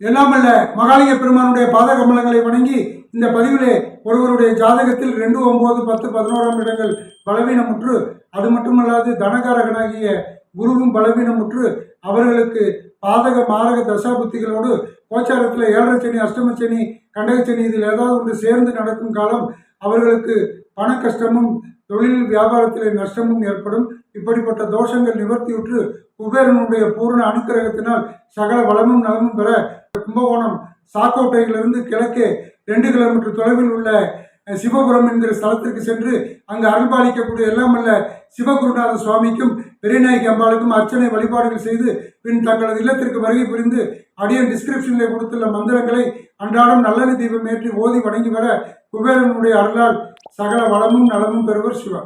எல்லாமல்ல மகாலிங்க பெருமானுடைய பாத கமலங்களை வணங்கி இந்த பதிவிலே ஒருவருடைய ஜாதகத்தில் ரெண்டு ஒன்பது பத்து பதினோராம் இடங்கள் பலவீனமுற்று அது மட்டுமல்லாது தனகாரகனாகிய குருவும் பலவீனமுற்று அவர்களுக்கு பாதக மாரக தசாபுத்திகளோடு கோச்சாரத்தில் ஏழரை சனி அஷ்டம சனி இதில் ஏதாவது ஒன்று சேர்ந்து நடக்கும் காலம் அவர்களுக்கு பண கஷ்டமும் தொழில் வியாபாரத்திலே நஷ்டமும் ஏற்படும். இப்படிப்பட்ட தோஷங்கள் நிவர்த்தியுற்று குபேரனுடைய பூர்ண அனுக்கிரகத்தினால் சகல வளமும் நலமும் பெற கும்பகோணம் சாக்கோட்டையிலிருந்து கிழக்கே ரெண்டு கிலோமீட்டர் தொலைவில் உள்ள சிவபுரம் என்கிற ஸ்தலத்திற்கு சென்று அங்கு அருள்பாலிக்கக்கூடிய எல்லாம் அல்ல சிவகுருநாத சுவாமிக்கும் பெரியநாயகி அம்பாளுக்கும் அர்ச்சனை வழிபாடுகள் செய்து பின் தங்களது இல்லத்திற்கு வருகை புரிந்து அடியன் டிஸ்கிரிப்ஷனில் கொடுத்துள்ள மந்திரங்களை அன்றாடம் நல்லது தீபம் ஏற்றி ஓதி வணங்கி வர குபேரனுடைய அருளால் சகல வளமும் நலமும் பெறுவர் சிவா.